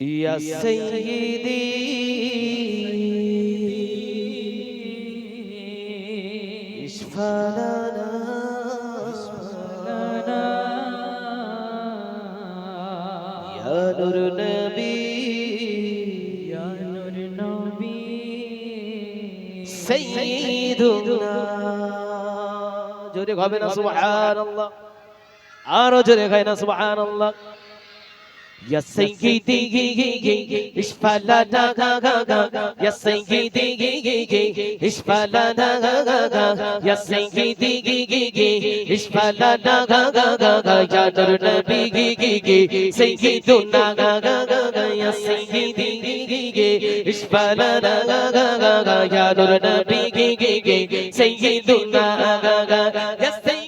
يا سيدي اشفى لنا يا نور نبي يا نور نبي سيدنا জোরে হবে না সুবহানাল্লাহ আরো জোরে গায় না সুবহানাল্লাহ يا سيدي اشفى لنا يا سيدي اشفى لنا يا سيدي اشفى لنا يا نور نبي سيدنا يا سيدي اشفى لنا يا نور نبي سيدنا يا سيدي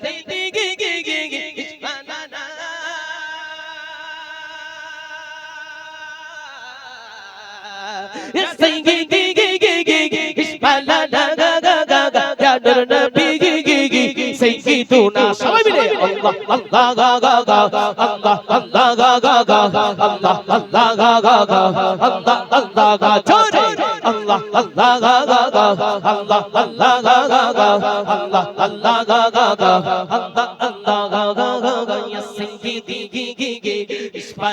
না সবাই মিলে আল্লাহ গা গা গা আল্লাহ আল্লাহ গা গা গা আল্লাহ আল্লাহ গা গা গা আল্লাহ আল্লাহ গা জোরে আল্লাহ আল্লাহ গা গা গা আল্লাহ আল্লাহ গা গা গা আল্লাহ আল্লাহ গা গা গা আল্লাহ আল্লাহ গা গা গা ইয়া সাইয়্যিদি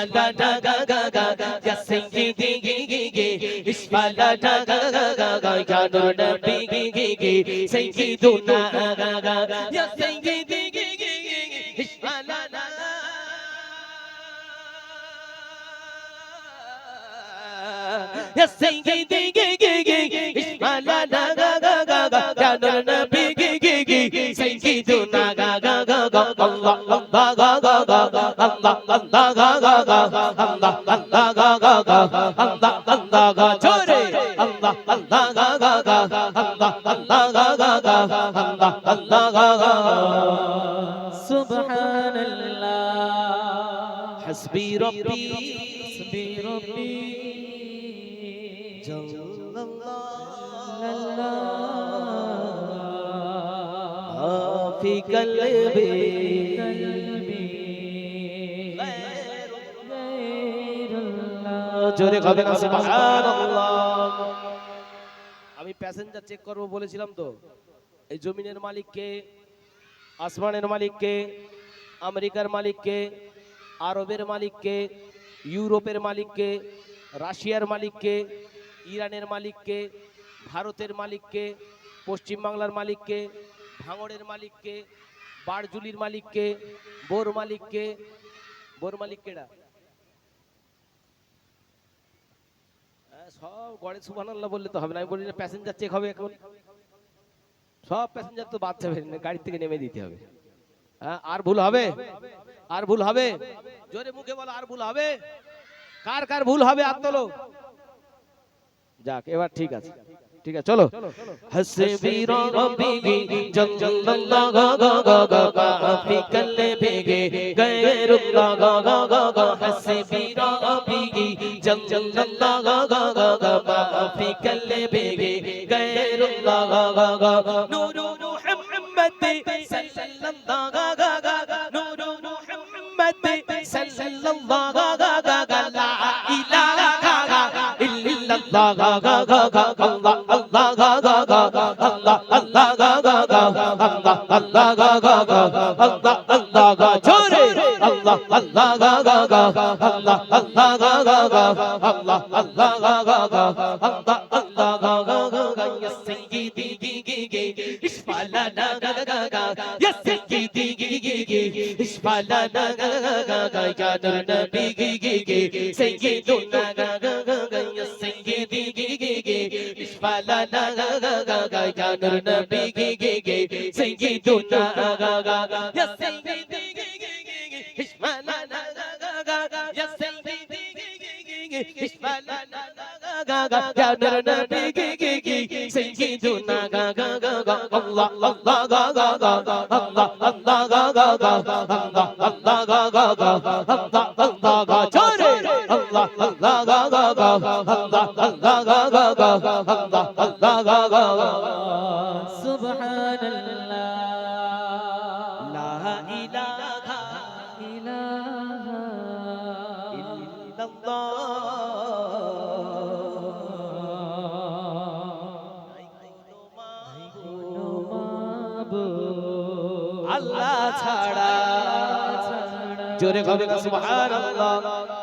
গি গি গি ইসমালা ডা গা গা গা ইয়া সাইয়্যিদি গি গি গি ইসমালা ডা গা গা গা গা ইয়া নূর নবী গি গি গি সাইয়্যিদুনা গা গা ইয়া সাইয়্যিদি গি গি গি ইসমালা না يا سيدي جي جي جي اسمع لا لا غا غا غا غا يا نور النبي جي جي جي سيدنا غا غا غا غا الله الله غا غا غا الله الله غا غا غا الله الله غا غا غا الله الله غا جوري الله الله غا غا غا الله الله غا غا غا الله الله غا غا سبحان الله حسبي ربي حسبي ربي جل الله في قلبي জোরে হবে না সুবহানাল্লাহ আমি প্যাসেঞ্জার চেক করব বলেছিলাম তো এই জমিনের মালিক কে আসমানের মালিক কে আমেরিকার মালিক কে আরবের মালিক কে ইউরোপের মালিক কে রাশিয়ার মালিক কে ইরানের মালিক কে ভারতের মালিক কে পশ্চিমবাংলার মালিক কে ভাঙড়ের মালিক কে বারজুলির মালিক কে বোর মালিক কে বোর মালিক কেডা সব গড়ে সুবহান বললে তো হবে না। আমি বলি প্যাসেঞ্জার চেক হবে এখন। সব প্যাসেঞ্জার তো বাদ যাবে গাড়ি থেকে নেমে দিতে হবে। হ্যাঁ, আর ভুল হবে? আর ভুল হবে? জোরে মুখে বলো আর ভুল হবে? কার কার ভুল হবে তোলো যাক এবার ঠিক আছে। ঠিক আছে চলো হসবি রব্বি জল্লাল্লাহ গা গা গা গা গা ফি কল্লে ভেগে গায়রুল্লাহ গা গা গা গা হসবি রব্বি জল্লাল্লাহ গা গা গা গা গা ফি কল্লে ভেগে গায়রুল্লাহ গা গা গা নূরু মুহাম্মদ সাল্লাল্লাহ গা গা গা নূরু মুহাম্মদ সাল্লাল্লাহ গা গা গা গা লা ইলাহা ইল্লাল্লাহ ইসফালা না গা গা গা গা ইয়া নূর নবী গি গি গি সাইয়্যিদুনা ইয়া সাইয়্যিদি গি গি গি ইসফালা না গা গা গা গা ইয়া সাইয়্যিদি গি গি গি ইসফালা না গা গা গা ইয়া নূর নবী গি গি গি সাইয়্যিদুনা গা গা গা গা আল্লাহ আল্লাহ গা গা গা আল্লাহ আল্লাহ গা গা গা আল্লাহ আল্লাহ গা গা গা আল্লাহ আল্লাহ গা سبحان الله لا إله إله إلا الله الله ছাড়া জোরে কবে সুবহানাল্লাহ